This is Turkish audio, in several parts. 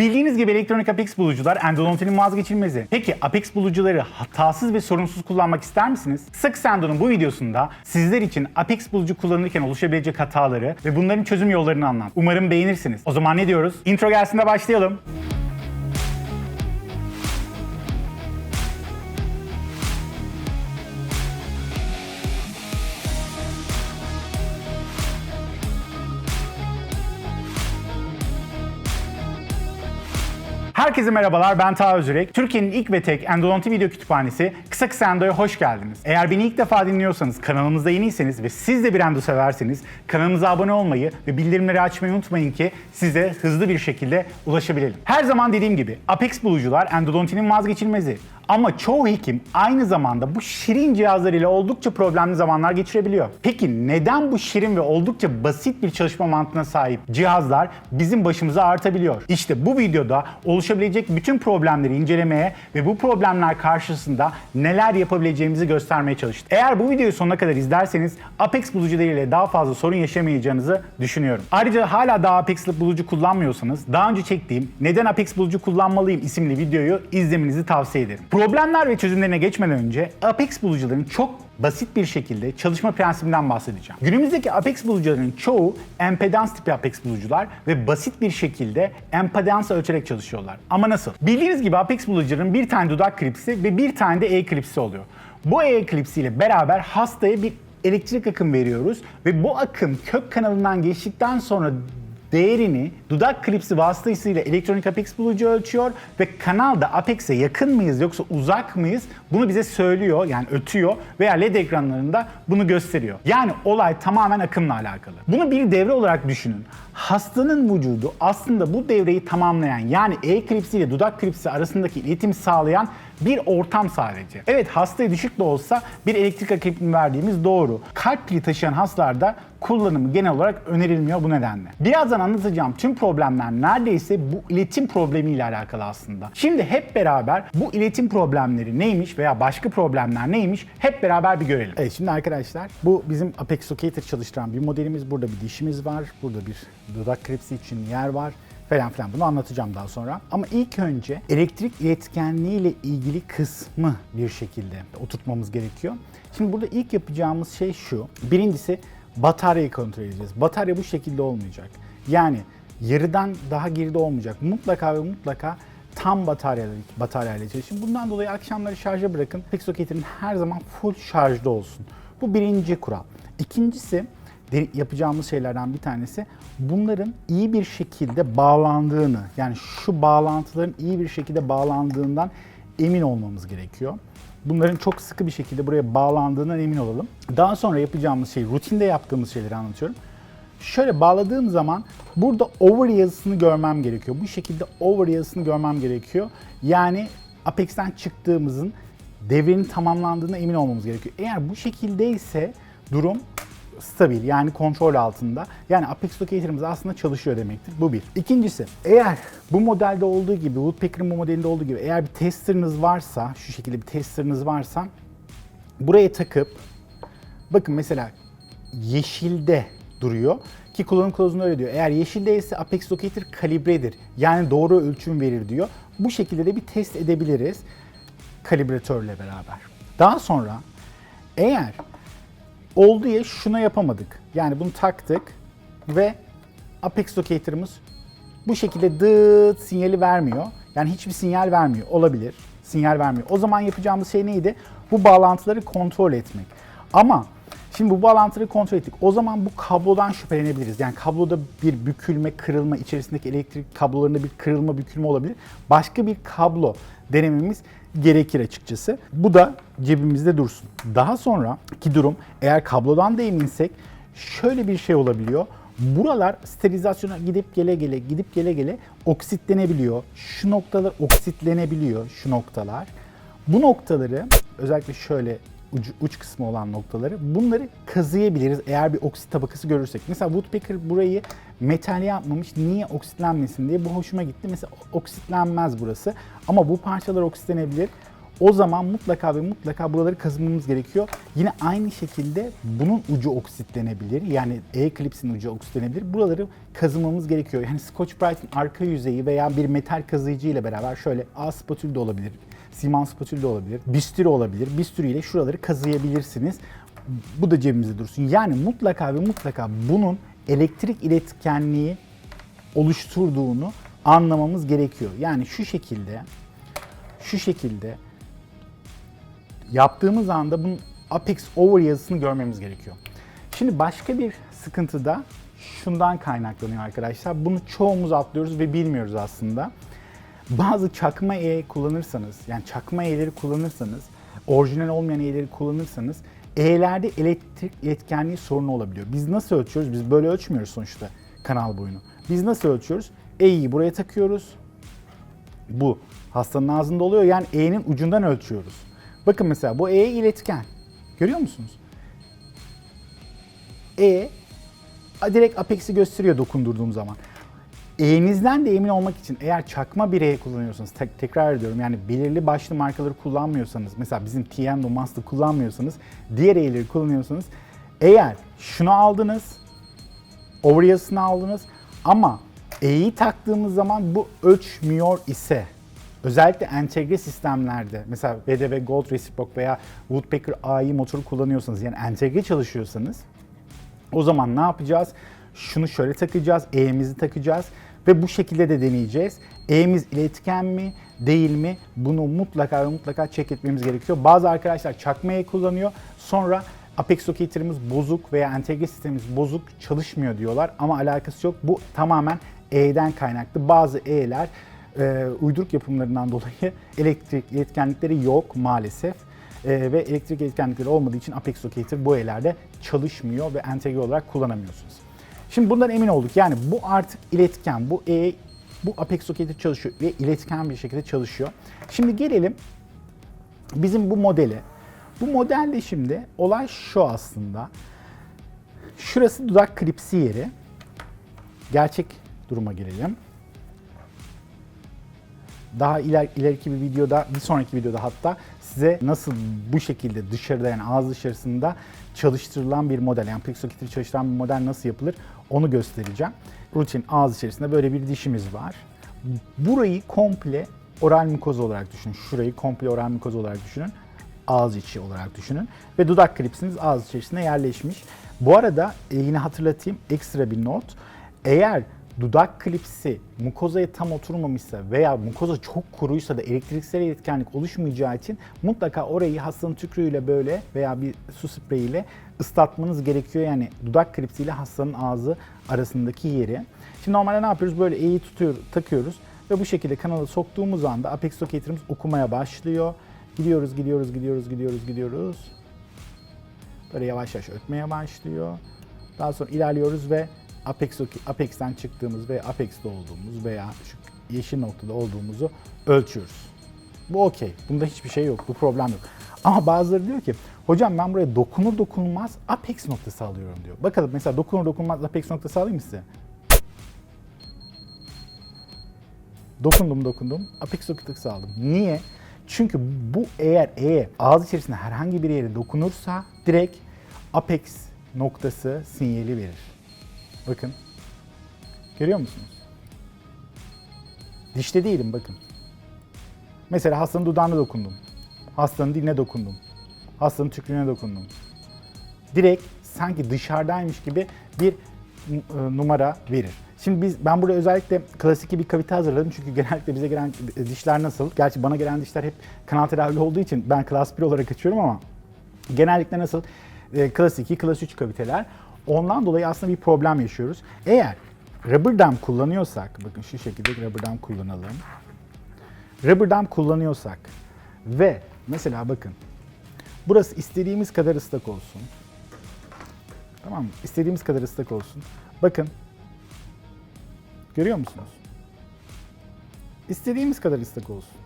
Bildiğiniz gibi elektronik Apex bulucular Endodonti'nin vazgeçilmezi. Peki Apex bulucuları hatasız ve sorunsuz kullanmak ister misiniz? Sık Endo'nun bu videosunda sizler için Apex bulucu kullanırken oluşabilecek hataları ve bunların çözüm yollarını anlat. Umarım beğenirsiniz. O zaman ne diyoruz? Intro gelsin de başlayalım. Herkese merhabalar, ben Taha Özürek. Türkiye'nin ilk ve tek endodonti video kütüphanesi Kısa Kısa Endo'ya hoş geldiniz. Eğer beni ilk defa dinliyorsanız, kanalımızda yeniyseniz ve siz de bir endo severseniz kanalımıza abone olmayı ve bildirimleri açmayı unutmayın ki size hızlı bir şekilde ulaşabilelim. Her zaman dediğim gibi Apex bulucular endodontinin vazgeçilmezi. Ama çoğu hekim aynı zamanda bu şirin cihazlar ile oldukça problemli zamanlar geçirebiliyor. Peki neden bu şirin ve oldukça basit bir çalışma mantığına sahip cihazlar bizim başımıza artabiliyor? İşte bu videoda oluşabilecek bütün problemleri incelemeye ve bu problemler karşısında neler yapabileceğimizi göstermeye çalıştım. Eğer bu videoyu sonuna kadar izlerseniz Apex bulucularıyla daha fazla sorun yaşamayacağınızı düşünüyorum. Ayrıca hala daha Apex bulucu kullanmıyorsanız daha önce çektiğim Neden Apex bulucu kullanmalıyım isimli videoyu izlemenizi tavsiye ederim. Problemler ve çözümlerine geçmeden önce Apex bulucuların çok basit bir şekilde çalışma prensibinden bahsedeceğim. Günümüzdeki Apex bulucuların çoğu empedans tipi Apex bulucular ve basit bir şekilde empedans ölçerek çalışıyorlar. Ama nasıl? Bildiğiniz gibi Apex bulucuların bir tane dudak klipsi ve bir tane de E klipsi oluyor. Bu E klipsi ile beraber hastaya bir elektrik akım veriyoruz ve bu akım kök kanalından geçtikten sonra değerini dudak klipsi vasıtasıyla elektronik apex bulucu ölçüyor ve kanalda apex'e yakın mıyız yoksa uzak mıyız bunu bize söylüyor yani ötüyor veya led ekranlarında bunu gösteriyor. Yani olay tamamen akımla alakalı. Bunu bir devre olarak düşünün. Hastanın vücudu aslında bu devreyi tamamlayan yani E klipsi ile dudak klipsi arasındaki iletimi sağlayan bir ortam sadece. Evet hastaya düşük de olsa bir elektrik akımı verdiğimiz doğru. Kalp pili taşıyan hastalarda kullanımı genel olarak önerilmiyor bu nedenle. Birazdan anlatacağım tüm problemler neredeyse bu iletim problemiyle alakalı aslında. Şimdi hep beraber bu iletim problemleri neymiş veya başka problemler neymiş hep beraber bir görelim. Evet şimdi arkadaşlar bu bizim Apex Locator çalıştıran bir modelimiz. Burada bir dişimiz var. Burada bir dudak klipsi için yer var falan filan bunu anlatacağım daha sonra. Ama ilk önce elektrik iletkenliği ile ilgili kısmı bir şekilde oturtmamız gerekiyor. Şimdi burada ilk yapacağımız şey şu. Birincisi bataryayı kontrol edeceğiz. Batarya bu şekilde olmayacak. Yani yarıdan daha geride olmayacak. Mutlaka ve mutlaka tam bataryalı bataryayla çalışın. Bundan dolayı akşamları şarja bırakın. Pixocator'ın her zaman full şarjda olsun. Bu birinci kural. İkincisi yapacağımız şeylerden bir tanesi bunların iyi bir şekilde bağlandığını yani şu bağlantıların iyi bir şekilde bağlandığından emin olmamız gerekiyor. Bunların çok sıkı bir şekilde buraya bağlandığından emin olalım. Daha sonra yapacağımız şey, rutinde yaptığımız şeyleri anlatıyorum. Şöyle bağladığım zaman burada over yazısını görmem gerekiyor. Bu şekilde over yazısını görmem gerekiyor. Yani Apex'ten çıktığımızın devrenin tamamlandığına emin olmamız gerekiyor. Eğer bu şekildeyse durum stabil yani kontrol altında. Yani Apex Locator'ımız aslında çalışıyor demektir. Bu bir. İkincisi eğer bu modelde olduğu gibi, Woodpecker'ın bu modelinde olduğu gibi eğer bir testerınız varsa, şu şekilde bir testerınız varsa buraya takıp bakın mesela yeşilde duruyor ki kullanım kılavuzunda öyle diyor. Eğer yeşildeyse Apex Locator kalibredir. Yani doğru ölçüm verir diyor. Bu şekilde de bir test edebiliriz kalibratörle beraber. Daha sonra eğer oldu ya şuna yapamadık. Yani bunu taktık ve Apex Locator'ımız bu şekilde dıt sinyali vermiyor. Yani hiçbir sinyal vermiyor. Olabilir. Sinyal vermiyor. O zaman yapacağımız şey neydi? Bu bağlantıları kontrol etmek. Ama şimdi bu bağlantıları kontrol ettik. O zaman bu kablodan şüphelenebiliriz. Yani kabloda bir bükülme, kırılma, içerisindeki elektrik kablolarında bir kırılma, bükülme olabilir. Başka bir kablo denememiz gerekir açıkçası. Bu da cebimizde dursun. Daha sonraki durum eğer kablodan da eminsek şöyle bir şey olabiliyor. Buralar sterilizasyona gidip gele gele gidip gele gele oksitlenebiliyor. Şu noktalar oksitlenebiliyor şu noktalar. Bu noktaları özellikle şöyle ucu, uç kısmı olan noktaları bunları kazıyabiliriz eğer bir oksit tabakası görürsek. Mesela Woodpecker burayı metal yapmamış. Niye oksitlenmesin diye bu hoşuma gitti. Mesela oksitlenmez burası. Ama bu parçalar oksitlenebilir. O zaman mutlaka ve mutlaka buraları kazımamız gerekiyor. Yine aynı şekilde bunun ucu oksitlenebilir. Yani E-klipsin ucu oksitlenebilir. Buraları kazımamız gerekiyor. Yani Scotch Brite'in arka yüzeyi veya bir metal kazıyıcı ile beraber şöyle A spatül de olabilir. Siman spatül de olabilir. Bisturi olabilir. Bisturi ile şuraları kazıyabilirsiniz. Bu da cebimizde dursun. Yani mutlaka ve mutlaka bunun elektrik iletkenliği oluşturduğunu anlamamız gerekiyor. Yani şu şekilde şu şekilde yaptığımız anda bunun Apex Over yazısını görmemiz gerekiyor. Şimdi başka bir sıkıntı da şundan kaynaklanıyor arkadaşlar. Bunu çoğumuz atlıyoruz ve bilmiyoruz aslında. Bazı çakma E kullanırsanız, yani çakma E'leri kullanırsanız, orijinal olmayan E'leri kullanırsanız E'lerde elektrik iletkenliği sorunu olabiliyor. Biz nasıl ölçüyoruz? Biz böyle ölçmüyoruz sonuçta kanal boyunu. Biz nasıl ölçüyoruz? E'yi buraya takıyoruz. Bu hastanın ağzında oluyor. Yani E'nin ucundan ölçüyoruz. Bakın mesela bu E iletken. Görüyor musunuz? E direkt apex'i gösteriyor dokundurduğum zaman. E'nizden de emin olmak için eğer çakma bir E kullanıyorsanız, tek- tekrar ediyorum yani belirli başlı markaları kullanmıyorsanız, mesela bizim Tiendo Master kullanmıyorsanız, diğer E'leri kullanıyorsanız, eğer şunu aldınız, yazısını aldınız ama E'yi taktığımız zaman bu ölçmüyor ise özellikle entegre sistemlerde mesela VDV Gold Reciproc veya Woodpecker AI motoru kullanıyorsanız yani entegre çalışıyorsanız o zaman ne yapacağız? Şunu şöyle takacağız, E'mizi takacağız ve bu şekilde de deneyeceğiz. E'miz iletken mi, değil mi? Bunu mutlaka ve mutlaka check etmemiz gerekiyor. Bazı arkadaşlar çakma E kullanıyor. Sonra Apex Locator'ımız bozuk veya entegre sistemimiz bozuk çalışmıyor diyorlar ama alakası yok. Bu tamamen E'den kaynaklı. Bazı E'ler e, uyduruk yapımlarından dolayı elektrik iletkenlikleri yok maalesef. E, ve elektrik iletkenlikleri olmadığı için Apex Locator bu E'lerde çalışmıyor ve entegre olarak kullanamıyorsunuz. Şimdi bundan emin olduk. Yani bu artık iletken, bu E, bu Apex Locator çalışıyor ve iletken bir şekilde çalışıyor. Şimdi gelelim bizim bu modele. Bu modelde şimdi olay şu aslında. Şurası dudak klipsi yeri. Gerçek duruma gelelim. Daha iler, ileriki bir videoda, bir sonraki videoda hatta size nasıl bu şekilde dışarıda yani ağız dışarısında çalıştırılan bir model, yani Pixokitir çalıştıran bir model nasıl yapılır onu göstereceğim. Rutin ağız içerisinde böyle bir dişimiz var. Burayı komple oral mikoz olarak düşünün. Şurayı komple oral mikoz olarak düşünün. Ağız içi olarak düşünün. Ve dudak klipsiniz ağız içerisinde yerleşmiş. Bu arada e, yine hatırlatayım ekstra bir not. Eğer dudak klipsi mukozaya tam oturmamışsa veya mukoza çok kuruysa da elektriksel iletkenlik oluşmayacağı için mutlaka orayı hastanın tükrüğüyle böyle veya bir su spreyiyle ıslatmanız gerekiyor. Yani dudak klipsiyle hastanın ağzı arasındaki yeri. Şimdi normalde ne yapıyoruz? Böyle E'yi tutuyor, takıyoruz ve bu şekilde kanala soktuğumuz anda Apex Locator'ımız okumaya başlıyor. Gidiyoruz, gidiyoruz, gidiyoruz, gidiyoruz, gidiyoruz. Böyle yavaş yavaş ötmeye başlıyor. Daha sonra ilerliyoruz ve Apex, Apex'ten çıktığımız veya Apex'te olduğumuz veya şu yeşil noktada olduğumuzu ölçüyoruz. Bu okey. Bunda hiçbir şey yok. Bu problem yok. Ama bazıları diyor ki hocam ben buraya dokunur dokunulmaz Apex noktası alıyorum diyor. Bakalım mesela dokunur dokunulmaz Apex noktası alayım size? Dokundum dokundum. Apex noktası aldım. Niye? Çünkü bu eğer E ağız içerisinde herhangi bir yere dokunursa direkt Apex noktası sinyali verir. Bakın. Görüyor musunuz? Dişte değilim bakın. Mesela hastanın dudağına dokundum. Hastanın diline dokundum. Hastanın tükrüğüne dokundum. Direkt sanki dışarıdaymış gibi bir e, numara verir. Şimdi biz ben burada özellikle klasik bir kavite hazırladım çünkü genellikle bize gelen dişler nasıl? Gerçi bana gelen dişler hep kanal tedavili olduğu için ben klas 1 olarak açıyorum ama genellikle nasıl? E, klas 2, klas 3 kaviteler. Ondan dolayı aslında bir problem yaşıyoruz. Eğer rubber dam kullanıyorsak, bakın şu şekilde rubber dam kullanalım. Rubber dam kullanıyorsak ve mesela bakın burası istediğimiz kadar ıslak olsun. Tamam mı? İstediğimiz kadar ıslak olsun. Bakın. Görüyor musunuz? İstediğimiz kadar ıslak olsun.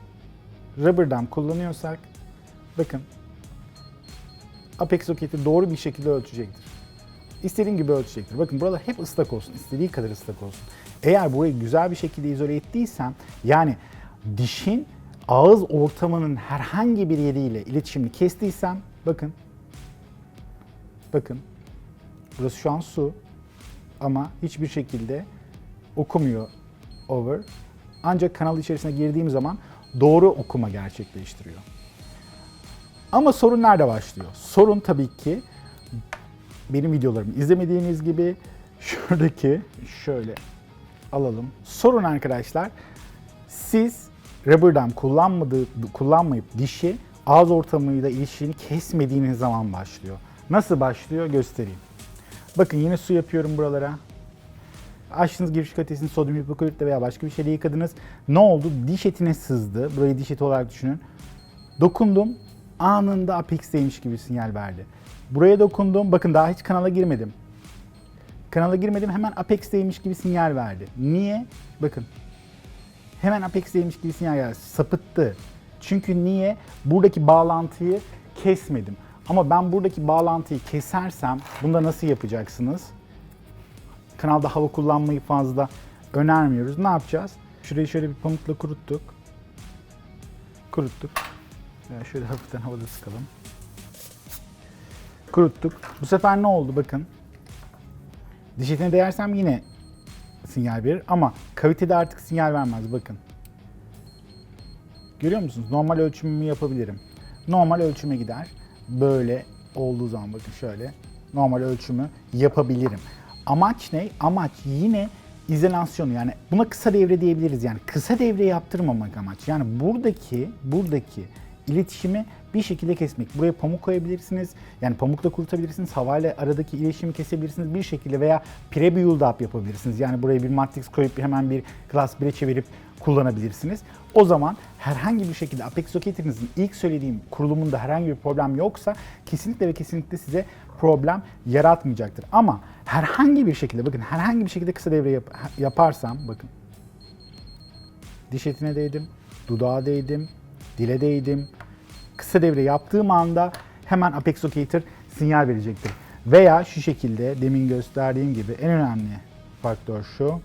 Rubber dam kullanıyorsak bakın Apex Locator doğru bir şekilde ölçecektir. İstediğin gibi ölçecektir. Bakın buralar hep ıslak olsun. istediği kadar ıslak olsun. Eğer burayı güzel bir şekilde izole ettiysem yani dişin ağız ortamının herhangi bir yeriyle iletişimini kestiysem bakın. Bakın. Burası şu an su ama hiçbir şekilde okumuyor over. Ancak kanal içerisine girdiğim zaman doğru okuma gerçekleştiriyor. Ama sorun nerede başlıyor? Sorun tabii ki benim videolarımı izlemediğiniz gibi şuradaki şöyle alalım. Sorun arkadaşlar siz rubber dam kullanmayıp dişi ağız ortamıyla ilişkini kesmediğiniz zaman başlıyor. Nasıl başlıyor göstereyim. Bakın yine su yapıyorum buralara. Açtınız giriş katesini sodyum hipokloritle veya başka bir şeyle yıkadınız. Ne oldu? Diş etine sızdı. Burayı diş eti olarak düşünün. Dokundum. Anında Apex'teymiş gibi sinyal verdi. Buraya dokundum. Bakın daha hiç kanala girmedim. Kanala girmedim hemen Apex'teymiş gibi sinyal verdi. Niye? Bakın. Hemen Apex'teymiş gibi sinyal geldi. Sapıttı. Çünkü niye? Buradaki bağlantıyı kesmedim. Ama ben buradaki bağlantıyı kesersem bunu da nasıl yapacaksınız? Kanalda hava kullanmayı fazla önermiyoruz. Ne yapacağız? Şurayı şöyle bir pamukla kuruttuk. Kuruttuk. Ya şöyle hafiften havada sıkalım. Kuruttuk. Bu sefer ne oldu bakın. Diş etine değersem yine sinyal verir ama kavitede artık sinyal vermez bakın. Görüyor musunuz? Normal ölçümümü yapabilirim. Normal ölçüme gider. Böyle olduğu zaman bakın şöyle normal ölçümü yapabilirim. Amaç ne? Amaç yine izolasyonu yani buna kısa devre diyebiliriz yani kısa devre yaptırmamak amaç. Yani buradaki buradaki iletişimi bir şekilde kesmek. Buraya pamuk koyabilirsiniz. Yani pamukla kurutabilirsiniz. Havayla aradaki iletişimi kesebilirsiniz bir şekilde veya pre build up yapabilirsiniz. Yani buraya bir matrix koyup hemen bir class 1'e çevirip kullanabilirsiniz. O zaman herhangi bir şekilde Apex Locator'ınızın ilk söylediğim kurulumunda herhangi bir problem yoksa kesinlikle ve kesinlikle size problem yaratmayacaktır. Ama herhangi bir şekilde bakın herhangi bir şekilde kısa devre yap- yaparsam bakın diş etine değdim, dudağa değdim, dile değdim. Kısa devre yaptığım anda hemen Apex Locator sinyal verecektir. Veya şu şekilde demin gösterdiğim gibi en önemli faktör şu.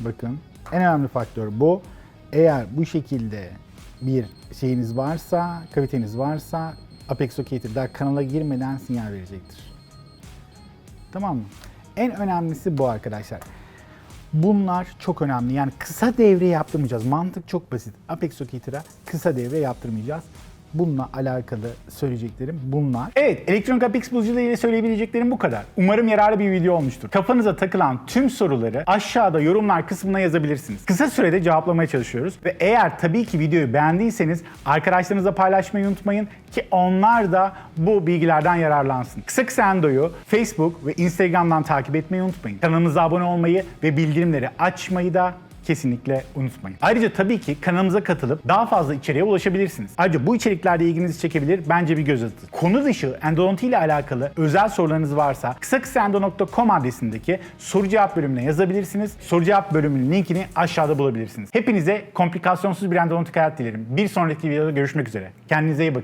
Bakın en önemli faktör bu. Eğer bu şekilde bir şeyiniz varsa, kaviteniz varsa Apex Locator daha kanala girmeden sinyal verecektir. Tamam mı? En önemlisi bu arkadaşlar. Bunlar çok önemli. Yani kısa devre yaptırmayacağız. Mantık çok basit. Apex Locator'a kısa devre yaptırmayacağız. Bununla alakalı söyleyeceklerim bunlar. Evet, elektronik Apex buluculuğu ile söyleyebileceklerim bu kadar. Umarım yararlı bir video olmuştur. Kafanıza takılan tüm soruları aşağıda yorumlar kısmına yazabilirsiniz. Kısa sürede cevaplamaya çalışıyoruz. Ve eğer tabii ki videoyu beğendiyseniz arkadaşlarınızla paylaşmayı unutmayın ki onlar da bu bilgilerden yararlansın. Kısa Kısa Endo'yu Facebook ve Instagram'dan takip etmeyi unutmayın. Kanalımıza abone olmayı ve bildirimleri açmayı da kesinlikle unutmayın. Ayrıca tabii ki kanalımıza katılıp daha fazla içeriğe ulaşabilirsiniz. Ayrıca bu içeriklerde ilginizi çekebilir, bence bir göz atın. Konu dışı endodonti ile alakalı özel sorularınız varsa kısa kısaendo.com adresindeki soru cevap bölümüne yazabilirsiniz. Soru cevap bölümünün linkini aşağıda bulabilirsiniz. Hepinize komplikasyonsuz bir endodontik hayat dilerim. Bir sonraki videoda görüşmek üzere. Kendinize iyi bakın.